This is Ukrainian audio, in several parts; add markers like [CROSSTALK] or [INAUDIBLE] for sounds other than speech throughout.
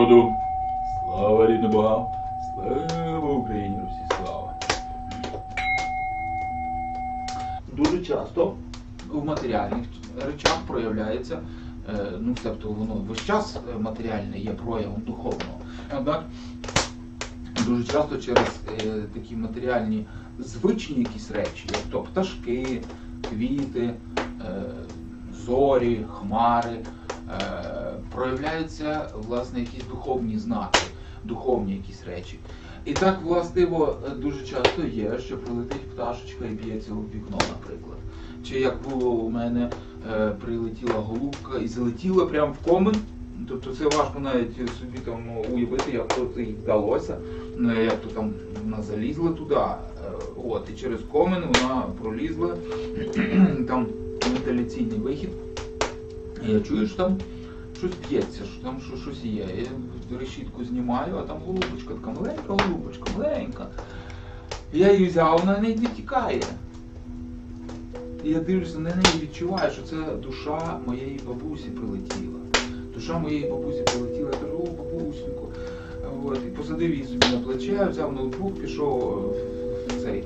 роду! Слава рідним богам! Слава Україні! Русі слава! Дуже часто в матеріальних речах проявляється, е, ну тобто воно весь час е, матеріальне є проявом духовного. Однак дуже часто через е, такі матеріальні звичні якісь речі, як то пташки, квіти, зорі, хмари, проявляються власне якісь духовні знаки, духовні якісь речі. І так властиво е, дуже часто є, що прилетить пташечка і б'ється у вікно, наприклад. Чи як було у мене, е, прилетіла голубка і залетіла прямо в комен. Тобто це важко навіть собі там уявити, як то їй вдалося, е, як то там вона залізла туди. е, От, і через комен вона пролізла, [CLEARS THROAT] там вентиляційний вихід. Я чую, що там щось б'ється, що там що- щось є. Я решітку знімаю, а там голубочка, така маленька голубочка, маленька. Я її взяв, вона не тікає. І я дивлюся на неї і відчуваю, що це душа моєї бабусі прилетіла. Душа моєї бабусі прилетіла, я кажу, о, бабусенько. От, і посадив її собі на плече, взяв ноутбук, пішов в цей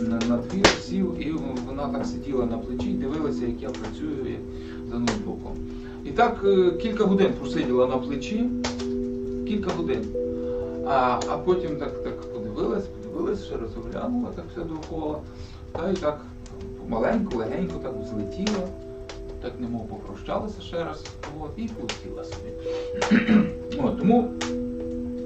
на, на двір, сів, і вона так сиділа на плечі дивилася, як я працюю за ноутбуком. І так е, кілька годин просиділа на плечі, кілька годин. А, а потім так, так подивилась, подивилась, ще раз оглянула так все довкола. Та і так помаленьку, легенько так взлетіла, так немов попрощалася ще раз, от, і полетіла собі. [CLEARS THROAT] от, тому,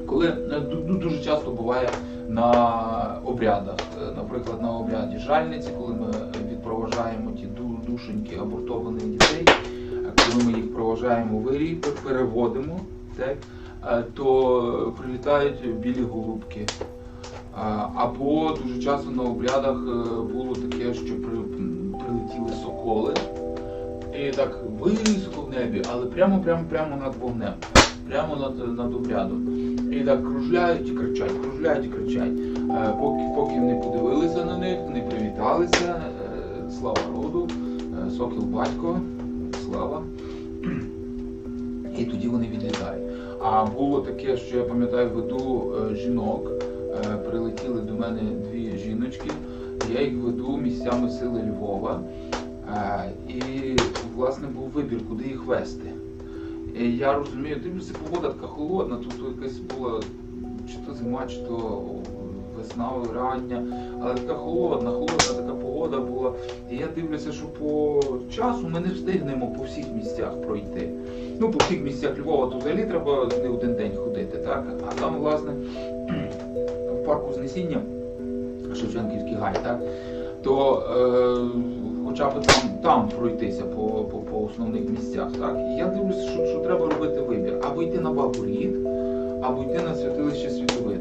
коли е, ду- ду- дуже часто буває на обрядах, е, наприклад, на обряді жальниці, коли ми відпроважаємо ті душеньки абортованих дітей, е, коли ми їх проважаємо в вирій, переводимо, так, е, то прилітають білі голубки. Або дуже часто на обрядах е, було таке, що при, прилетіли соколи і так високо в небі, але прямо прямо над вогнем, прямо над, над обрядом. І так кружляють і кричать, кружляють і кричать. Е, Поки, поки не подивилися на них, не привіталися. е, Слава роду, е, сокіл батько, слава. І тоді вони відлітають. А було таке, що я пам'ятаю, веду е, жінок. Е, Прилетіли до мене дві жіночки. Я їх веду місцями сили Львова. Е, І власне був вибір, куди їх вести. І я розумію, дивлюся, погода така холодна, тут якась була чи то зима, чи то весна рання, але така холодна, холодна погода була. І я дивлюся, що по часу ми не встигнемо по всіх місцях пройти. Ну, по всіх місцях Львова то взагалі треба не один день ходити, так? А там, власне, в парку Знесіння, Шевченківський гай, так? То е, хоча б там, там пройтися по, по, по основних місцях. Так? І я дивлюся, що, що треба робити вибір. Або йти на Бабурід, або йти на святилище Світовида.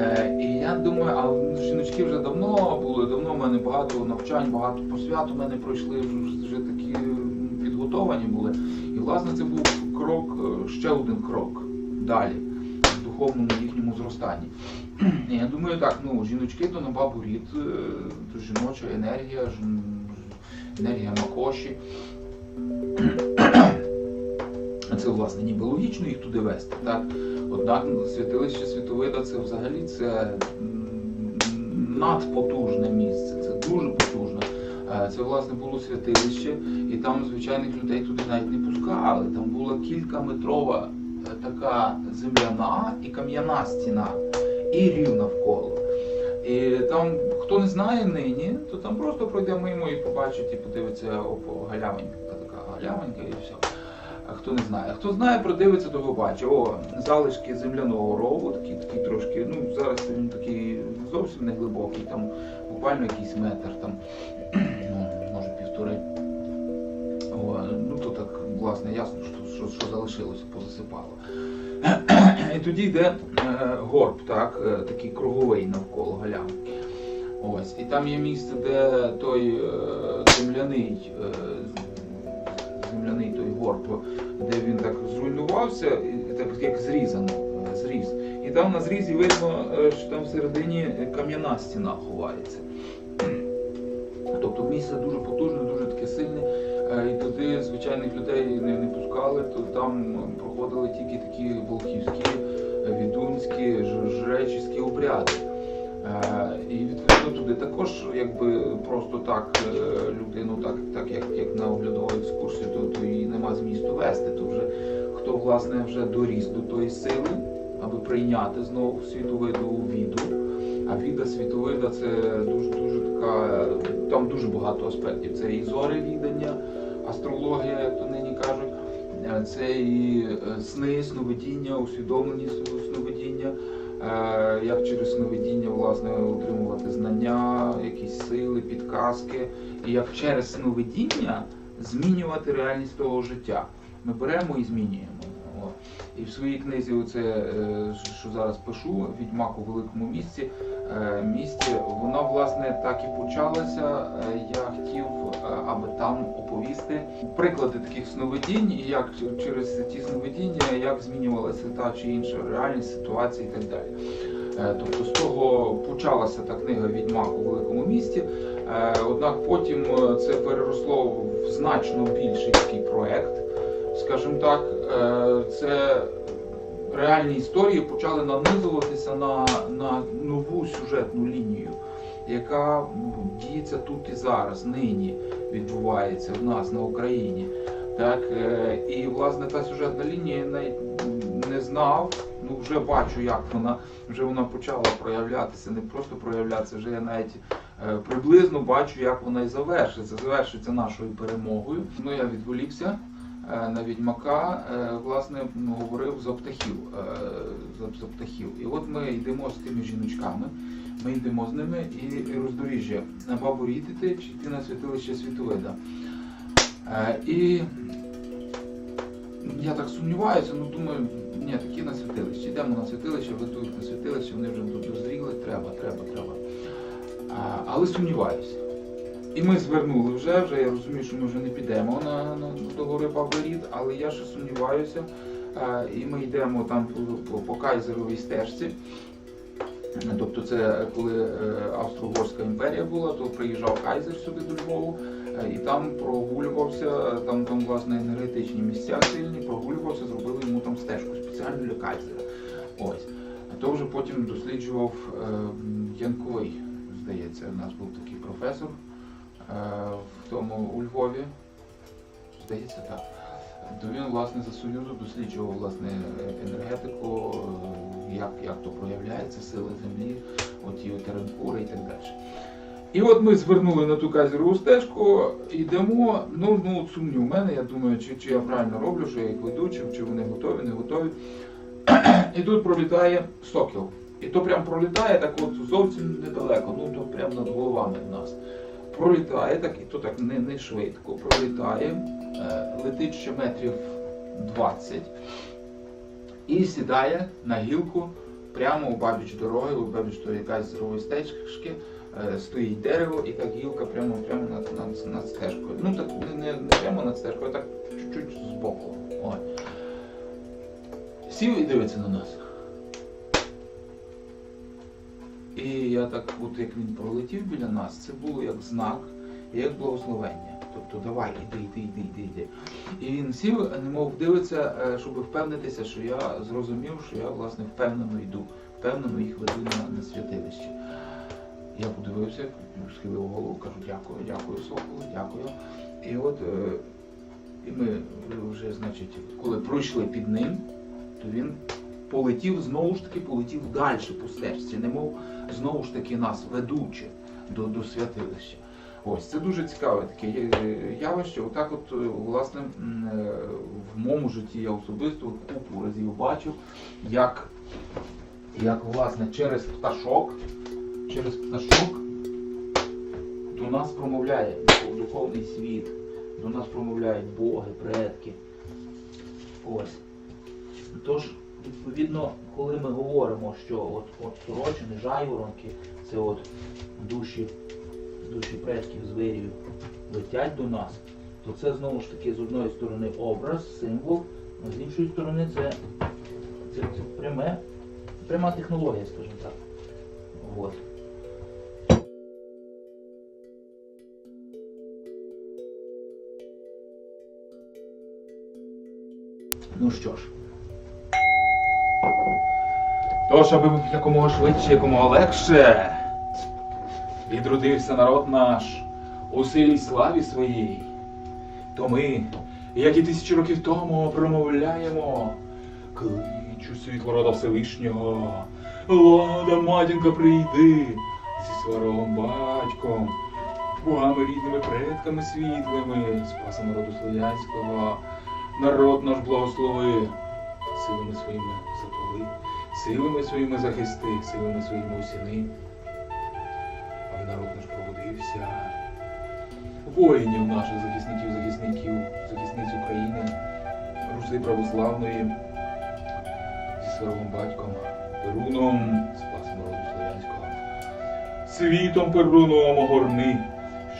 Е, і я думаю, а жіночки вже давно були, давно в мене багато навчань, багато посвят у мене пройшли, вже, такі підготовані були. І власне це був крок, е, ще один крок далі в духовному їхньому зростанні. І я думаю, так, ну жіночки то на бабу рід, е, то жіноча енергія, енергія Макоші. Це власне ніби логічно їх туди вести. Так? Однак ну, святилище Світовида це взагалі це надпотужне місце, це дуже потужне. Е, Це власне було святилище, і там звичайних людей туди навіть не пускали. Там була кількаметрова е, така земляна і кам'яна стіна, і рів навколо. І там, хто не знає нині, то там просто пройде мимо і побачить, і подивиться опо галявенька, така галявенька і все. А хто не знає. Хто знає, продивиться, то побачить. О, залишки земляного рову, такі, такі трошки, ну зараз він такий зовсім не глибокий, там буквально якийсь метр, там, ну, може півтори. О, ну то так, власне, ясно, що, що, що залишилося, позасипало. І тоді йде е, горб, так, е, такий круговий навколо галявинки. Ось. І там є місце, де той е, земляний, земляний той горб, де він так зруйнувався, так як зрізано, е, зріз. І там на зрізі видно, е, що там всередині кам'яна стіна ховається. Тобто місце дуже потужне, дуже таке сильне, е, і туди звичайних людей не, не пускали. то там проходили тільки такі волхівські, відунські, жречівські обряди. І також, якби просто так е, людину, так, так як, як на оглядову екскурсію, то, то і нема змісту вести. То вже хто власне вже доріс до тої сили, аби прийняти знову світовидову віду. А віда світовида це дуже дуже така, там дуже багато аспектів. Це і зори відання, астрологія, як то нині кажуть. Е, Це і е, сни, сновидіння, усвідомлені сновидіння, як через сновидіння власне отримувати знання, якісь сили, підказки, і як через сновидіння змінювати реальність того життя. Ми беремо і змінюємо. І в своїй книзі, оце, е, що зараз пишу, Відьмак у великому місті, е, місті, вона власне так і почалася. Е, Я хотів, е, аби там оповісти приклади таких сновидінь, і як через ті сновидіння, як змінювалася та чи інша реальність, ситуація і так далі. Тобто з того почалася та книга Відьмак у великому місті. Однак потім це переросло в значно більший такий проект, скажімо так, це реальні історії почали нанизуватися на, на нову сюжетну лінію, яка ну, діється тут і зараз, нині відбувається в нас на Україні. Так, е, і власне та сюжетна лінія я не знав. Ну вже бачу, як вона вже вона почала проявлятися, не просто проявлятися, вже я навіть е, приблизно бачу, як вона і завершиться. Завершиться нашою перемогою. Ну я відволікся на відьмака, е, власне, говорив за птахів. е, За, птахів. І от ми йдемо з тими жіночками. Ми йдемо з ними і роздоріжжя на бабу рідити чи йти на святилище світовида. Е, І я так сумніваюся, ну думаю, ні, такі на святилище. Йдемо на святилище, ведуть на святилище, вони вже тут дозріли, треба, треба, треба. Але сумніваюся. І ми звернули вже, вже я розумію, що ми вже не підемо на, на до гори Баби Рід, але я ще сумніваюся. А, і ми йдемо там по, по, Кайзеровій стежці. Тобто це коли е, Австро-Угорська імперія була, то приїжджав Кайзер сюди до Львову е, і там прогулювався, там, там власне енергетичні місця сильні, прогулювався, зробили йому там стежку спеціально для Кайзера. Ось. То вже потім досліджував е, Янковий, здається, у нас був такий професор е, в тому у Львові. Здається, так. То він власне за Союзу досліджував власне енергетику, е, як, як то проявляється, сили землі, оті теренкури і так далі. І от ми звернули на ту казірову стежку, йдемо. Ну, ну сумнів у мене, я думаю, чи, чи я правильно роблю, що я їх веду, чи, чи вони готові, не готові. [CLEARS THROAT] І тут пролітає сокіл. І то прям пролітає так от зовсім недалеко, ну то прямо над головами в нас. Пролітає так, і то так не, не швидко, пролітає, е, летить ще метрів 20 і сідає на гілку прямо у бабіч дороги, у бабіч то якась зрової стежки, е, стоїть дерево і так гілка прямо прямо над, над, над стежкою. Ну так не, не, прямо над стежкою, а так чуть-чуть збоку. Сів і дивиться на нас. І я так, от як він пролетів біля нас, це було як знак, як благословення. Тобто давай, іди, іди, іди, іди, іди. І він сів, немов дивиться, е, щоб впевнитися, що я зрозумів, що я власне впевнено йду, впевнено їх веду на, на святилище. Я подивився, схилив голову, кажу, дякую, дякую, Соколу, дякую. І от е, і ми вже, значить, коли пройшли під ним, то він полетів, знову ж таки, полетів далі по стежці, немов знову ж таки нас ведучи до, до святилища. Ось це дуже цікаве таке явище. Отак, от, е, власне, е, в моєму житті я особисто купу разів бачив, як, як власне через пташок, через пташок до нас промовляє духовний світ, до нас промовляють боги, предки. Ось. Тож, відповідно, коли ми говоримо, що от, от сорочини, жайворонки, це от душі, душі предків, звірів летять до нас, то це знову ж таки з одної сторони образ, символ, а з іншої сторони це, це, це пряме, пряма технологія, скажімо так. От. Ну що ж. Тож, аби якомога швидше, якомога легше відродився народ наш у силі славі своїй, то ми, як і тисячі років тому, промовляємо кличу світлорода Всевишнього, Лада, матінка, прийди зі сварогом батьком, богами рідними предками світлими, спаса народу слов'янського, народ наш благослови, силами своїми запови, силами своїми захисти, силами своїми усіни. Аби народ наш пробудився, воїнів наших захисників, захисників, захисниць України, Руси православної, зі сварогом батьком, Перуном, спасом роду слов'янського, світом Перуном огорни,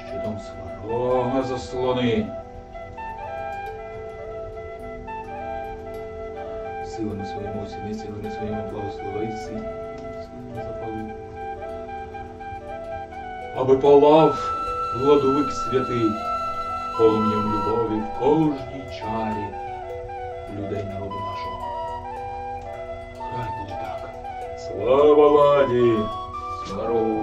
щитом сварога заслони. Силами своїми усіми, силами своїми благослови, силами запали. Аби палав владовик святий, полум'ям любові в кожній чарі людей народу нашого. Хай буде так. Слава ладі, сварогу